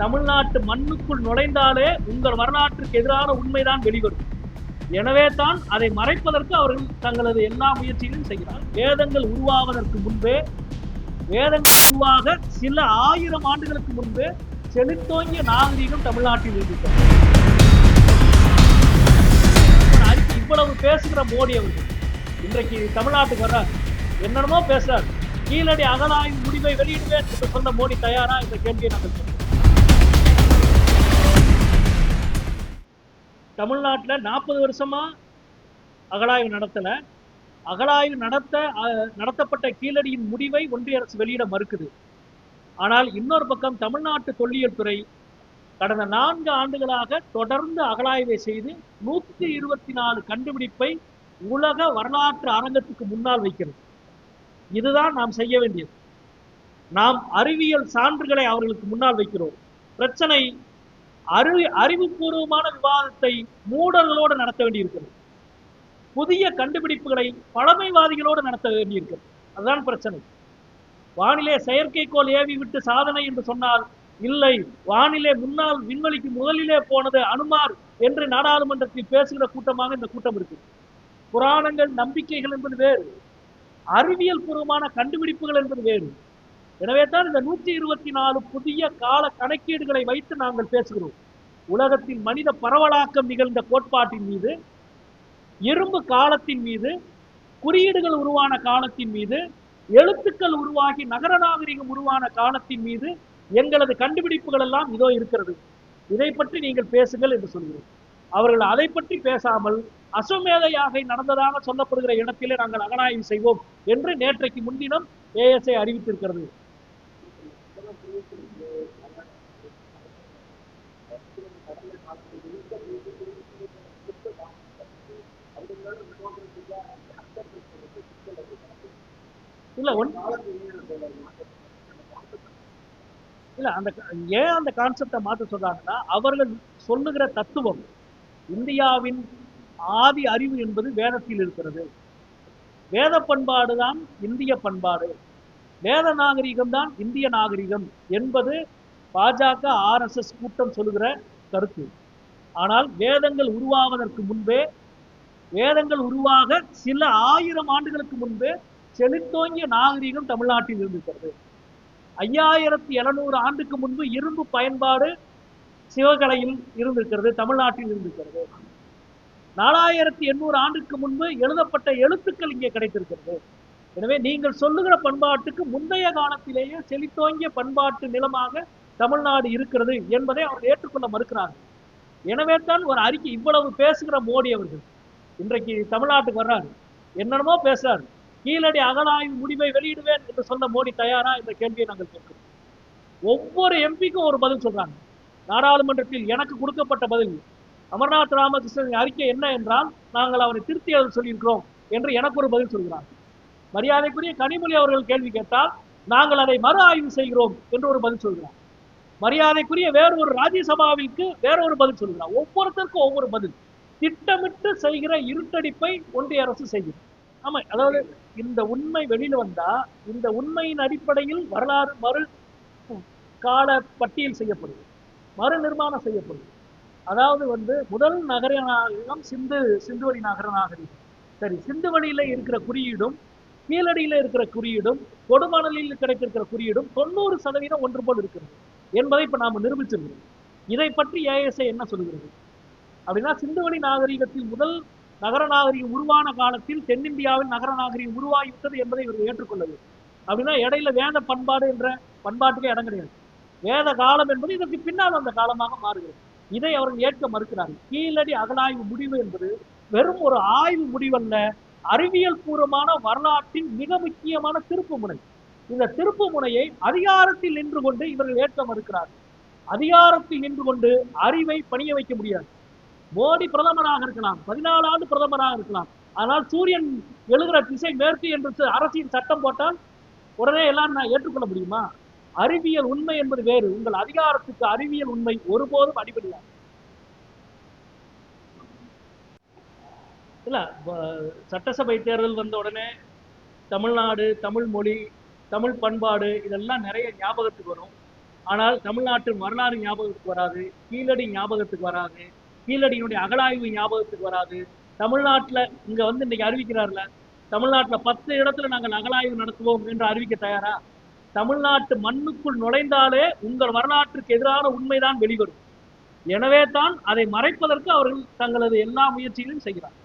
தமிழ்நாட்டு மண்ணுக்குள் நுழைந்தாலே உங்கள் வரலாற்றுக்கு எதிரான உண்மைதான் வெளிவரும். எனவே தான் அதை மறைப்பதற்கு அவர்கள் தங்களது எல்லா முயற்சிகளையும் செய்கிறார். வேதங்கள் உருவாவதற்கு முன்பே வேதங்கள் உருவாக சில ஆயிரம் ஆண்டுகளுக்கு முன்பே செலுத்தோங்கிய நாகரீகம் தமிழ்நாட்டில் இருந்தது. இவ்வளவு பேசுகிற மோடி அவர்கள். இன்றைக்கு தமிழ்நாட்டுக்கு வர்றார். என்னென்னமோ பேசுறார். கீழடி அகலாய்வு முடிவை வெளியிடுவேன் என்று சொன்ன மோடி தயாரா? இந்த கேள்வியை நாங்கள் தமிழ்நாட்டில் நாற்பது வருஷமா அகழாய்வு நடத்தல. அகழாய்வு நடத்த அஹ், நடத்தப்பட்ட கீழடியின் முடிவை ஒன்றிய அரசு வெளியிட மறுக்குது. ஆனால் இன்னொரு பக்கம் தமிழ்நாட்டு தொல்லியல் துறை கடந்த நான்கு ஆண்டுகளாக தொடர்ந்து அகழாய்வை செய்து நூற்றி இருபத்தி நாலு கண்டுபிடிப்பை உலக வரலாற்று அரங்கத்துக்கு முன்னால் வைக்கிறது. இதுதான் நாம் செய்ய வேண்டியது. நாம் அறிவியல் சான்றுகளை அவர்களுக்கு முன்னால் வைக்கிறோம். பிரச்சனை அறி அறிவுபூர்வமான விவாதத்தை மூடர்களோடு நடத்த வேண்டியிருக்கிறது. புதிய கண்டுபிடிப்புகளை பழமைவாதிகளோடு நடத்த வேண்டியிருக்கிறது. அதுதான் பிரச்சனை. வானிலே செயற்கைக்கோள் ஏவி விட்டு சாதனை என்று சொன்னால் இல்லை. வானிலே முன்னால் விண்வெளிக்கு முதலிலே போனது அனுமார் என்று நாடாளுமன்றத்தில் பேசுகிற கூட்டமாக இந்த கூட்டம் இருக்கு புராணங்கள் நம்பிக்கைகள் என்பது வேறு. அறிவியல் பூர்வமான கண்டுபிடிப்புகள் என்பது வேறு. எனவே தான் இந்த நூற்றி இருபத்தி நாலு புதிய கால கணக்கீடுகளை வைத்து நாங்கள் பேசுகிறோம். உலகத்தின் மனித பரவலாக்கம் நிகழ்ந்த கோட்பாட்டின் மீது இரும்பு காலத்தின் மீது குறியீடுகள் உருவான காலத்தின் மீது எழுத்துக்கள் உருவாகி நகர நாகரிகம் உருவான காலத்தின் மீது எங்களது கண்டுபிடிப்புகள் எல்லாம் இதோ இருக்கிறது. இதை பற்றி நீங்கள் பேசுங்கள் என்று சொல்கிறோம் அவர்கள் அதை பற்றி பேசாமல் அஸ்வமேத யாகை நடந்ததாக சொல்லப்படுகிற இடத்திலே நாங்கள் அகனாய்வு செய்வோம் என்று நேற்றைக்கு முன்தினம் ஏஎஸ்ஐ அறிவித்திருக்கிறது. இல்ல ஒன் இல்ல அந்த ஏன் அந்த கான்செப்டை மாத்த சொல்றாங்கன்னா அவர்கள் சொல்லுகிற தத்துவம் இந்தியாவின் ஆதி அறிவு என்பது வேதத்தில் இருக்கிறது. வேத பண்பாடு தான் இந்திய பண்பாடு. வேத நாகரிகம் தான் இந்திய நாகரிகம் என்பது பாஜக ஆர்எஸ்எஸ் கூட்டம் சொல்லுகிற கருத்து. ஆனால் வேதங்கள் உருவாவதற்கு முன்பே வேதங்கள் உருவாக சில ஆயிரம் ஆண்டுகளுக்கு முன்பே செழித்தோங்கிய நாகரிகம் தமிழ்நாட்டில் இருந்திருக்கிறது. ஐயாயிரத்தி எழுநூறு ஆண்டுக்கு முன்பு இரும்பு பயன்பாடு சிவகலையில் இருந்திருக்கிறது தமிழ்நாட்டில் இருந்திருக்கிறது. நாலாயிரத்தி எண்ணூறு ஆண்டுக்கு முன்பு எழுதப்பட்ட எழுத்துக்கள் இங்கே கிடைத்திருக்கிறது. எனவே நீங்கள் சொல்லுகிற பண்பாட்டுக்கு முந்தைய காலத்திலேயே செழித்தோங்கிய பண்பாட்டு நிலமாக தமிழ்நாடு இருக்கிறது என்பதை அவர் ஏற்றுக்கொள்ள மறுக்கிறார்கள். எனவே தான் ஒரு அறிக்கை இவ்வளவு பேசுகிற மோடி அவர்கள். இன்றைக்கு தமிழ்நாட்டுக்கு வர்றாரு. என்னென்னமோ பேசுறாரு. கீழடி அகலாய்வு முடிவை வெளியிடுவேன் என்று சொன்ன மோடி தயாரா என்ற கேள்வியை நாங்கள் கேட்கிறோம். ஒவ்வொரு எம்பிக்கும் ஒரு பதில் சொல்றாங்க. நாடாளுமன்றத்தில் எனக்கு கொடுக்கப்பட்ட பதில் அமர்நாத் ராமகிருஷ்ணன் அறிக்கை என்ன என்றால் நாங்கள் அவரை திருத்தி எழுத சொல்லியிருக்கிறோம் என்று எனக்கு ஒரு பதில் சொல்கிறார். மரியாதைக்குரிய கனிமொழி அவர்கள் கேள்வி கேட்டால் நாங்கள் அதை மறு ஆய்வு செய்கிறோம் என்று ஒரு பதில் சொல்கிறார். மரியாதைக்குரிய வேறொரு ஒரு ராஜ்யசபாவிற்கு வேற ஒரு பதில் சொல்கிறார். ஒவ்வொருத்தருக்கும் ஒவ்வொரு பதில். திட்டமிட்டு செய்கிற இருட்டடிப்பை ஒன்றிய அரசு செய்யும். ஆமா அதாவது இந்த உண்மை வெளியில வந்தா இந்த உண்மையின் அடிப்படையில் வரலாறு மறு கால பட்டியல் செய்யப்படுது. மறு நிர்மாணம் செய்யப்படுது. அதாவது வந்து முதல் நகர நாகரிகம் சிந்து சிந்துவெளி நகர நாகரிகம் சரி சிந்துவெளியில இருக்கிற குறியீடும் கீழடியில இருக்கிற குறியீடும் கொடுமணலில் கிடைத்திருக்கிற குறியீடும் தொண்ணூறு சதவீதம் ஒன்று போல் இருக்கிறது. என்பதை இப்ப நாம நிரூபிச்சிருக்கிறோம். இதை பற்றி ஏஎஸ்ஐ என்ன சொல்கிறது? அப்படின்னா சிந்துவெளி நாகரிகத்தில் முதல் நகர நாகரிகம் உருவான காலத்தில் தென்னிந்தியாவில் நகர நாகரிகம் உருவாகிவிட்டது என்பதை இவர்கள் ஏற்றுக்கொள்ளது அப்படின்னா இடையில வேத பண்பாடு என்ற பண்பாட்டுக்கே இடம் கிடையாது. வேத காலம் என்பது இதற்கு பின்னால் அந்த காலமாக மாறுகிறது. இதை அவர்கள் ஏற்க மறுக்கிறார்கள். கீழடி அகலாய்வு முடிவு என்பது வெறும் ஒரு ஆய்வு முடிவல்ல அறிவியல் பூர்வமான வரலாற்றின் மிக முக்கியமான திருப்பு முனை. இந்த திருப்பு முனையை அதிகாரத்தில் நின்று கொண்டு இவர்கள் ஏற்க மறுக்கிறார். அதிகாரத்தில் நின்று கொண்டு அறிவை பணிய வைக்க முடியாது. மோடி பிரதமராக இருக்கலாம் பதினாலு ஆண்டு பிரதமராக இருக்கலாம். ஆனால் சூரியன் எழுகிற திசை மேற்கு என்று அரசின் சட்டம் போட்டால் உடனே எல்லாரும் நான் ஏற்றுக்கொள்ள முடியுமா? அறிவியல் உண்மை என்பது வேறு. உங்கள் அதிகாரத்துக்கு அறிவியல் உண்மை ஒருபோதும் அடிபடியாது. இல்ல சட்டசபை தேர்தல் வந்த உடனே தமிழ்நாடு தமிழ் மொழி தமிழ் பண்பாடு இதெல்லாம் நிறைய ஞாபகத்துக்கு வரும். ஆனால் தமிழ்நாட்டின் வரலாறு ஞாபகத்துக்கு வராது கீழடி ஞாபகத்துக்கு வராது கீழடியினுடைய அகழாய்வு ஞாபகத்துக்கு வராது. தமிழ்நாட்டில் இங்க வந்து இன்னைக்கு அறிவிக்கிறார்ல தமிழ்நாட்டில் பத்து இடத்துல நாங்கள் அகழாய்வு நடத்துவோம் என்று அறிவிக்க தயாரா? தமிழ்நாட்டு மண்ணுக்குள் நுழைந்தாலே உங்கள் வரலாற்றுக்கு எதிரான உண்மைதான் வெளிவரும். எனவே தான் அதை மறைப்பதற்கு அவர்கள் தங்களது எல்லா முயற்சிகளையும் செய்கிறார்